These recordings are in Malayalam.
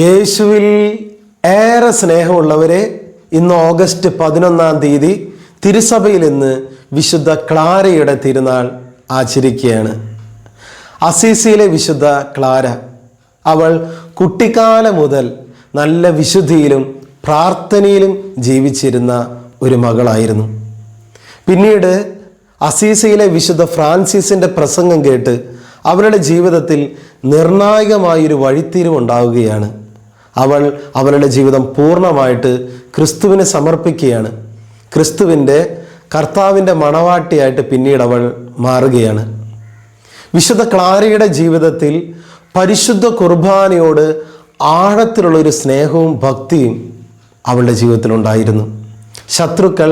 യേശുവിൽ ഏറെ സ്നേഹമുള്ളവരെ ഇന്ന് ഓഗസ്റ്റ് പതിനൊന്നാം തീയതി തിരുസഭയിൽ ഇന്ന് വിശുദ്ധ ക്ലാരയുടെ തിരുനാൾ ആചരിക്കുകയാണ്. അസീസിയിലെ വിശുദ്ധ ക്ലാര അവൾ കുട്ടിക്കാലം മുതൽ നല്ല വിശുദ്ധിയിലും പ്രാർത്ഥനയിലും ജീവിച്ചിരുന്ന ഒരു മകളായിരുന്നു. പിന്നീട് അസീസയിലെ വിശുദ്ധ ഫ്രാൻസിസിന്റെ പ്രസംഗം കേട്ട് അവരുടെ ജീവിതത്തിൽ നിർണായകമായൊരു വഴിത്തിരിവുണ്ടാവുകയാണ്. അവൾ അവളുടെ ജീവിതം പൂർണമായിട്ട് ക്രിസ്തുവിനെ സമർപ്പിക്കുകയാണ്. ക്രിസ്തുവിന്റെ കർത്താവിന്റെ മണവാട്ടിയായിട്ട് പിന്നീട് അവൾ മാറുകയാണ്. വിശുദ്ധ ക്ലാരയുടെ ജീവിതത്തിൽ പരിശുദ്ധ കുർബാനയോട് ആഴത്തിലുള്ള ഒരു സ്നേഹവും ഭക്തിയും അവളുടെ ജീവിതത്തിലുണ്ടായിരുന്നു ശത്രുക്കൾ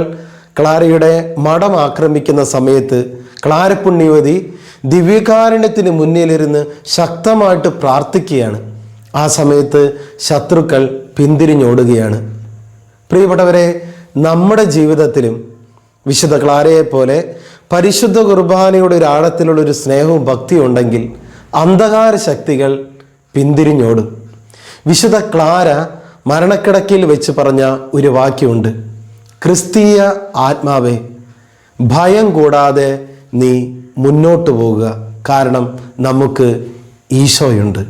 ക്ലാരയുടെ മഠം ആക്രമിക്കുന്ന സമയത്ത് ക്ലാരപുണ്യവതി ദിവ്യകാരുണ്യത്തിന് മുന്നിലിരുന്ന് ശക്തമായിട്ട് പ്രാർത്ഥിക്കുകയാണ്. ആ സമയത്ത് ശത്രുക്കൾ പിന്തിരിഞ്ഞോടുകയാണ്. പ്രിയപ്പെട്ടവരെ നമ്മുടെ ജീവിതത്തിലും വിശുദ്ധ ക്ലാരയെ പോലെ പരിശുദ്ധ കുർബാനയുടെ ഒരു ആഴത്തിലുള്ളൊരു സ്നേഹവും ഭക്തിയും ഉണ്ടെങ്കിൽ അന്ധകാര ശക്തികൾ പിന്തിരിഞ്ഞോടും. വിശുദ്ധ ക്ലാര മരണക്കിടക്കിൽ വെച്ച് പറഞ്ഞ ഒരു വാക്യമുണ്ട്. ക്രിസ്തീയ ആത്മാവെ ഭയം കൂടാതെ നീ മുന്നോട്ട് പോവുക കാരണം നമുക്ക് ഈശോയുണ്ട്.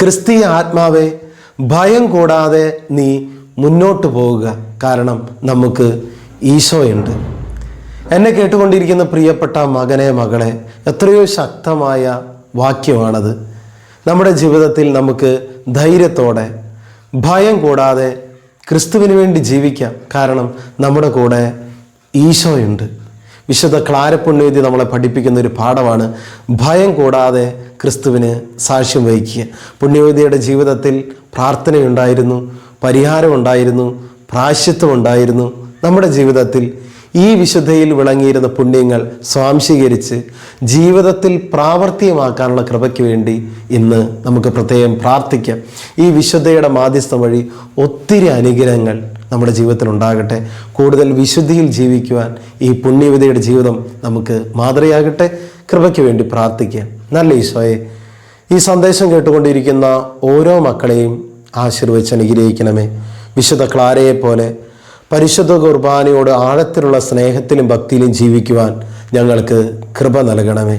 ക്രിസ്തീയ ആത്മാവെ ഭയം കൂടാതെ നീ മുന്നോട്ട് പോവുക. കാരണം നമുക്ക് ഈശോയുണ്ട്. എന്നെ കേട്ടുകൊണ്ടിരിക്കുന്ന പ്രിയപ്പെട്ട മകനെ മകളെ എത്രയോ ശക്തമായ വാക്യമാണത്. നമ്മുടെ ജീവിതത്തിൽ നമുക്ക് ധൈര്യത്തോടെ ഭയം കൂടാതെ ക്രിസ്തുവിന് വേണ്ടി ജീവിക്കാം. കാരണം നമ്മുടെ കൂടെ ഈശോയുണ്ട്. വിശുദ്ധ ക്ലാരപ്പുണ്യവിധി നമ്മളെ പഠിപ്പിക്കുന്ന ഒരു പാഠമാണ് ഭയം കൂടാതെ ക്രിസ്തുവിന് സാക്ഷ്യം വഹിക്കുക. പുണ്യവതിയുടെ ജീവിതത്തിൽ പ്രാർത്ഥനയുണ്ടായിരുന്നു പരിഹാരമുണ്ടായിരുന്നു പ്രാശ്യത്വമുണ്ടായിരുന്നു നമ്മുടെ ജീവിതത്തിൽ ഈ വിശുദ്ധയിൽ വിളങ്ങിയിരുന്ന പുണ്യങ്ങൾ സ്വാംശീകരിച്ച് ജീവിതത്തിൽ പ്രാവർത്തികമാക്കാനുള്ള കൃപയ്ക്ക് വേണ്ടി ഇന്ന് നമുക്ക് പ്രത്യേകം പ്രാർത്ഥിക്കാം. ഈ വിശുദ്ധയുടെ മാധ്യസ്ഥം വഴി ഒത്തിരി അനുഗ്രഹങ്ങൾ നമ്മുടെ ജീവിതത്തിൽ ഉണ്ടാകട്ടെ കൂടുതൽ വിശുദ്ധിയിൽ ജീവിക്കുവാൻ ഈ പുണ്യവിതയുടെ ജീവിതം നമുക്ക് മാതൃയാകട്ടെ കൃപയ്ക്ക് വേണ്ടി പ്രാർത്ഥിക്കുക നല്ല ഈശോയെ ഈ സന്ദേശം കേട്ടുകൊണ്ടിരിക്കുന്ന ഓരോ മക്കളെയും ആശീർവദിച്ച് അനുഗ്രഹിക്കണമേ. വിശുദ്ധ ക്ലാരയെ പോലെ പരിശുദ്ധ കുർബാനയോട് ആഴത്തിലുള്ള സ്നേഹത്തിലും ഭക്തിയിലും ജീവിക്കുവാൻ ഞങ്ങൾക്ക് കൃപ നൽകണമേ.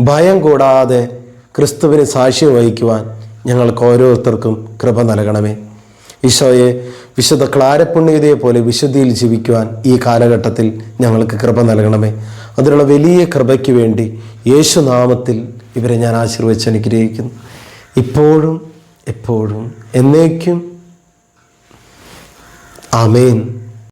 ഭയം കൂടാതെ ക്രിസ്തുവിന് സാക്ഷ്യം വഹിക്കുവാൻ ഞങ്ങൾക്ക് ഓരോരുത്തർക്കും കൃപ നൽകണമേ. ഈശോയെ വിശുദ്ധ ക്ലാരപ്പുണ്യതയെ പോലെ വിശുദ്ധിയിൽ ജീവിക്കുവാൻ ഈ കാലഘട്ടത്തിൽ ഞങ്ങൾക്ക് കൃപ നൽകണമേ. അതിനുള്ള വലിയ കൃപയ്ക്ക് വേണ്ടി യേശുനാമത്തിൽ ഇവരെ ഞാൻ ആശീർവദിച്ച് അനുഗ്രഹിക്കുന്നു. ഇപ്പോഴും എപ്പോഴും എന്നേക്കും. ആമേൻ.